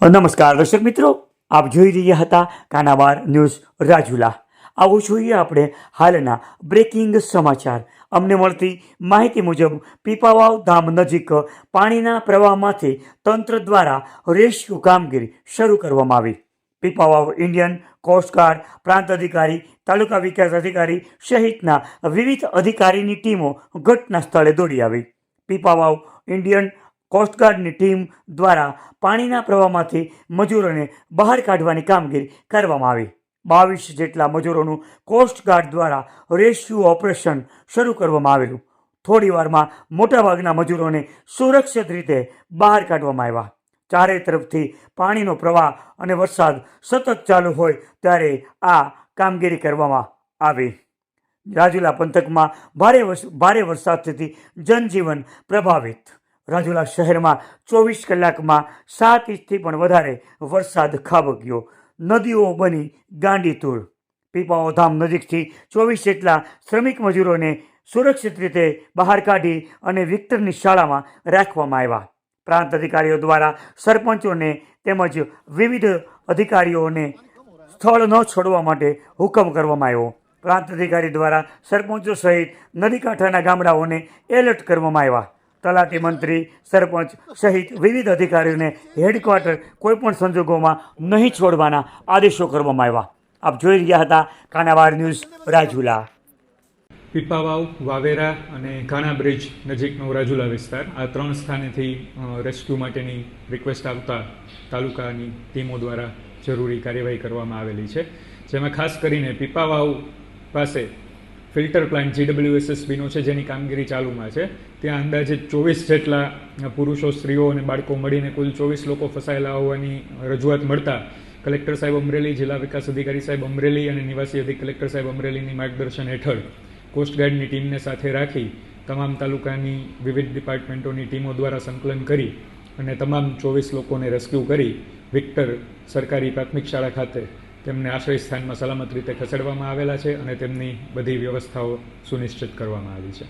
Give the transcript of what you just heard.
નમસ્કાર દર્શક મિત્રો, આપ જોઈ રહ્યા હતા કાનાબાર ન્યૂઝ રાજુલા. આવો જોઈએ આપણે હાલના બ્રેકિંગ સમાચાર. અમને મળતી માહિતી મુજબ પીપાવાવ ધામ નજીક પાણીના પ્રવાહમાંથી તંત્ર દ્વારા રેસ્ક્યુ કામગીરી શરૂ કરવામાં આવી. પીપાવાવ ઇન્ડિયન કોસ્ટગાર્ડ પ્રાંત અધિકારી, તાલુકા વિકાસ અધિકારી સહિતના વિવિધ અધિકારીની ટીમો ઘટના સ્થળે દોડી આવી. પીપાવાવ ઇન્ડિયન કોસ્ટગાર્ડની ટીમ દ્વારા પાણીના પ્રવાહમાંથી મજૂરોને બહાર કાઢવાની કામગીરી કરવામાં આવી. બાવીસ જેટલા મજૂરોનું કોસ્ટગાર્ડ દ્વારા રેસ્ક્યુ ઓપરેશન શરૂ કરવામાં આવેલું. થોડી વારમાં મોટાભાગના મજૂરોને સુરક્ષિત રીતે બહાર કાઢવામાં આવ્યા. ચારે તરફથી પાણીનો પ્રવાહ અને વરસાદ સતત ચાલુ હોય ત્યારે આ કામગીરી કરવામાં આવી. રાજુલા પંથકમાં ભારે ભારે વરસાદથી જનજીવન પ્રભાવિત. રાજુલા શહેરમાં ચોવીસ કલાકમાં સાત ઇંચથી પણ વધારે વરસાદ ખાબક્યો. નદીઓ બની ગાંડીતુર. પીપાઓ ધામ નજીકથી ચોવીસ જેટલા શ્રમિક મજૂરોને સુરક્ષિત રીતે બહાર કાઢી અને વિક્ટરની શાળામાં રાખવામાં આવ્યા. પ્રાંત અધિકારીઓ દ્વારા સરપંચોને તેમજ વિવિધ અધિકારીઓને સ્થળ ન છોડવા માટે હુકમ કરવામાં આવ્યો. પ્રાંત અધિકારી દ્વારા સરપંચો સહિત નદી કાંઠાના ગામડાઓને એલર્ટ કરવામાં આવ્યા. તલાટી મંત્રી, સરપંચ સહિત વિવિધ અધિકારીઓને હેડક્વાર્ટર કોઈપણ સંજોગોમાં નહીં છોડવાના આદેશો કરવામાં આવ્યા. આપ જોઈ રહ્યા હતા કાનાવાર ન્યૂઝ રાજુલા. પીપાવાવ, વાવેરા અને ઘાણા બ્રિજ નજીકનો રાજુલા વિસ્તાર. આ ત્રણ સ્થાનેથી રેસ્ક્યુ માટેની રિક્વેસ્ટ આવતા તાલુકાની ટીમો દ્વારા જરૂરી કાર્યવાહી કરવામાં આવેલી છે. જેમાં ખાસ કરીને પીપાવાવ પાસે ફિલ્ટર પ્લાન્ટ જીડબ્લ્યુએસએસબીનો છે, જેની કામગીરી ચાલુમાં છે. ત્યાં અંદાજે ચોવીસ જેટલા પુરુષો, સ્ત્રીઓ અને બાળકો મળીને કુલ ચોવીસ લોકો ફસાયેલા હોવાની રજૂઆત મળતા કલેક્ટર સાહેબ અમરેલી, જિલ્લા વિકાસ અધિકારી સાહેબ અમરેલી અને નિવાસી અધિક કલેક્ટર સાહેબ અમરેલીની માર્ગદર્શન હેઠળ કોસ્ટગાર્ડની ટીમને સાથે રાખી તમામ તાલુકાની વિવિધ ડિપાર્ટમેન્ટોની ટીમો દ્વારા સંકલન કરી અને તમામ ચોવીસ લોકોને રેસ્ક્યુ કરી વિક્ટર સરકારી પ્રાથમિક શાળા ખાતે તેમને આશ્રય સ્થાનમાં સલામત રીતે ખસેડવામાં આવેલા છે અને તેમની બધી વ્યવસ્થાઓ સુનિશ્ચિત કરવામાં આવી છે.